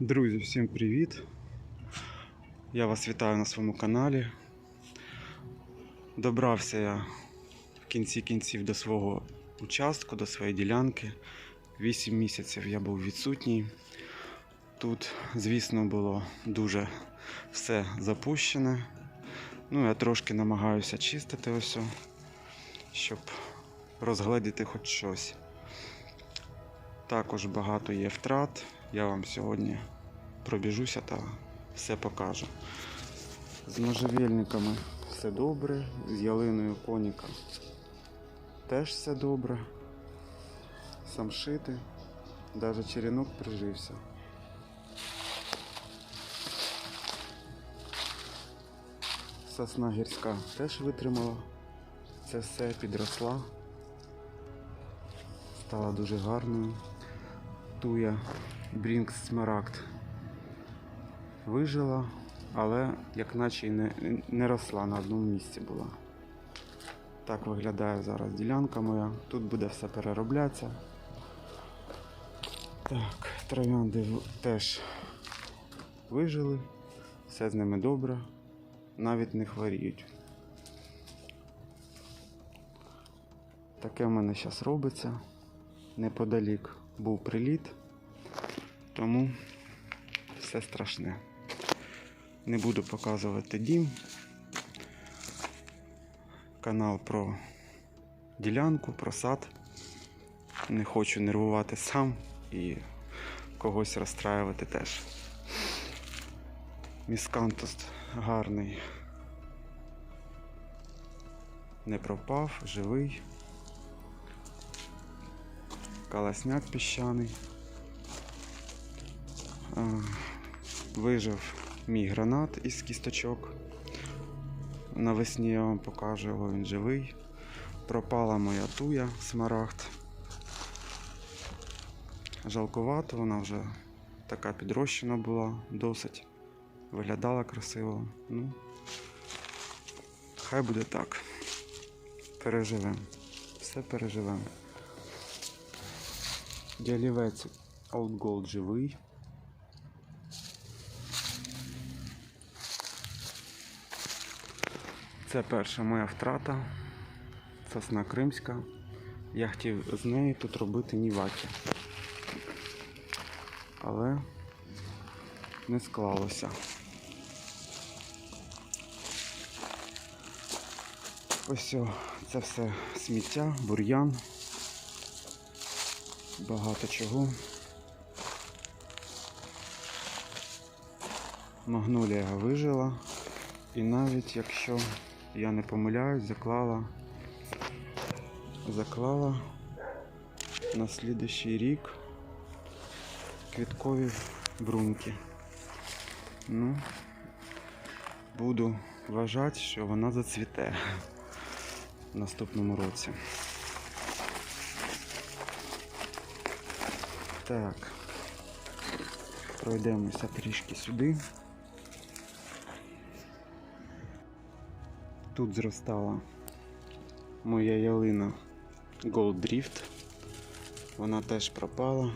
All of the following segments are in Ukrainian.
Друзі, всім привіт! Я вас вітаю на своєму каналі. Добрався я в кінці кінців до свого участку, до своєї ділянки. Вісім місяців я був відсутній. Тут, звісно, було дуже все запущене. Ну, я трошки намагаюся чистити ось, щоб розгледіти хоч щось. Також багато є втрат. Я вам сьогодні пробіжуся та все покажу. З можжевельниками все добре, з ялиною коніка теж все добре. Самшити, навіть черенок прижився. Сосна гірська теж витримала. Це все підросла. Стала дуже гарною. Туя Брінкс Смарагд вижила, але як наче й не, не росла на одному місці була. Так виглядає зараз ділянка моя. Тут буде все перероблятися. Так, троянди теж вижили, все з ними добре, навіть не хворіють. Таке в мене зараз робиться. Неподалік був приліт, тому все страшне. Не буду показувати дім. Канал про ділянку, про сад. Не хочу нервувати сам і когось розстраювати теж. Міскантус гарний. Не пропав, живий. Каласняк піщаний. Вижив мій гранат із кісточок. Навесні я вам покажу його, він живий. Пропала моя туя смарагд. Жалкувато, вона вже така підрощена була, досить. Виглядала красиво. Ну, хай буде так. Переживемо. Все переживемо. Дялівець Old Gold живий. Це перша моя втрата. Сосна кримська. Я хотів з неї тут робити ніваки. Але не склалося. Ось це все сміття, бур'ян. Багато чого. Магнолія вижила. І навіть якщо я не помиляюсь, заклала заклала на слідущий рік квіткові бруньки. Ну, буду вважати, що вона зацвіте в наступному році. Так, пройдемося трішки сюди. Тут зростала моя ялина Gold Drift. Вона теж пропала.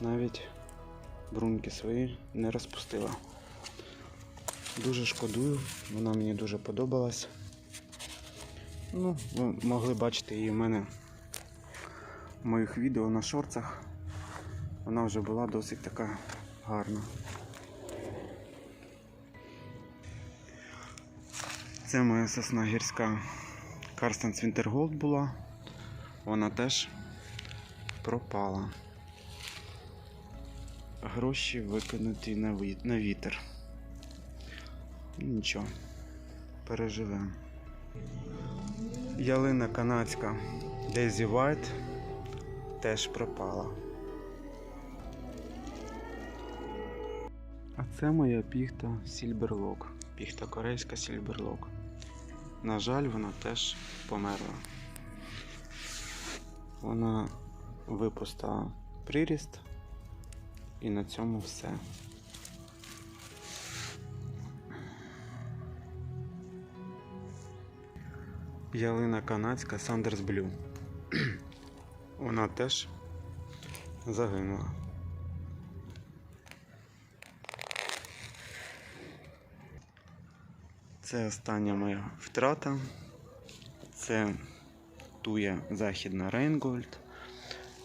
Навіть бруньки свої не розпустила. Дуже шкодую, вона мені дуже подобалась. Ну, ви могли бачити її в мене моїх відео на шорцах. Вона вже була досить така гарна. Це моя сосна гірська Карстенс Вінтерголд була. Вона теж пропала. Гроші викинуті на, вітер. Нічого, переживемо. Ялина канадська Daisy White теж пропала. А це моя піхта Silberlock. Піхта корейська Silberlock. На жаль, вона теж померла. Вона випустила приріст, і на цьому все. Ялина канадська Sanders Blue вона теж загинула. Це остання моя втрата. Це тує західна Рейнгольд.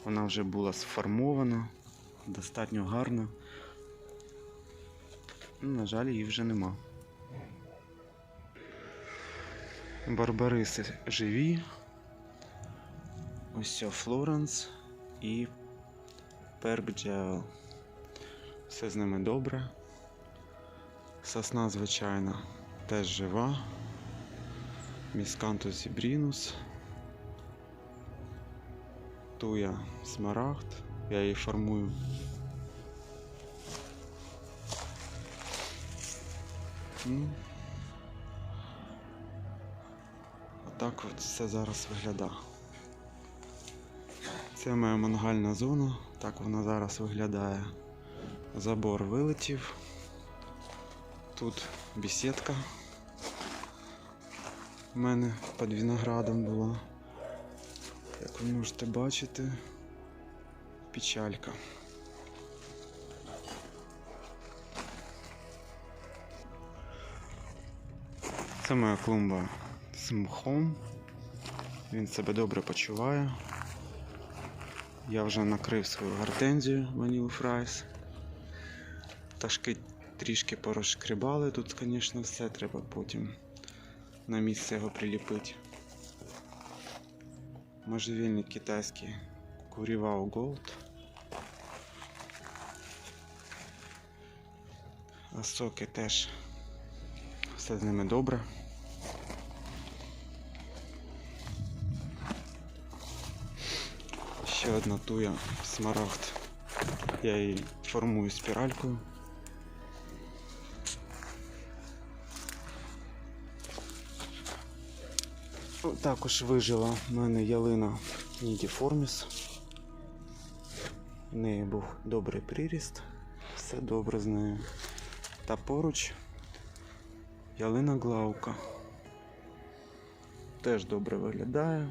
Вона вже була сформована, достатньо гарна. Ну, на жаль, її вже нема. Барбариси живі, Ось Флоренс і Пербджел. Все з ними добре. Сосна, звичайно, теж жива. Міскантус зібрінус. Туя смарагд. Я її формую. Ну, отак от все зараз виглядає. Це моя мангальна зона, так вона зараз виглядає. Забор вилетів. Тут бесідка у мене під виноградом була. Як ви можете бачити, печалька. Це моя клумба з мхом. Він себе добре почуває. Я вже накрив свою гортензію Vanilla Fries. Пташки трішки порозшкрібали тут, звісно, все треба потім на місце його приліпити. Можжевільник китайський Курівау Gold. А соки теж все з ними добре. Ще одна туя смарагд. Я її формую спіралькою. Також вижила в мене ялина Нідіформіс. В неї був добрий приріст, все добре з нею. Та поруч ялина Глаука. Теж добре виглядає.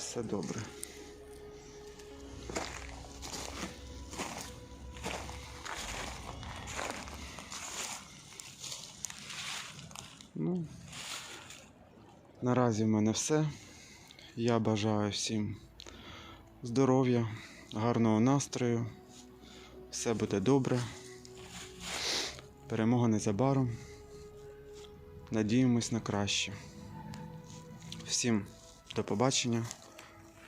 Все добре. Ну, наразі в мене все. Я бажаю всім здоров'я, гарного настрою. Все буде добре. Перемога незабаром. Надіємось на краще. Всім до побачення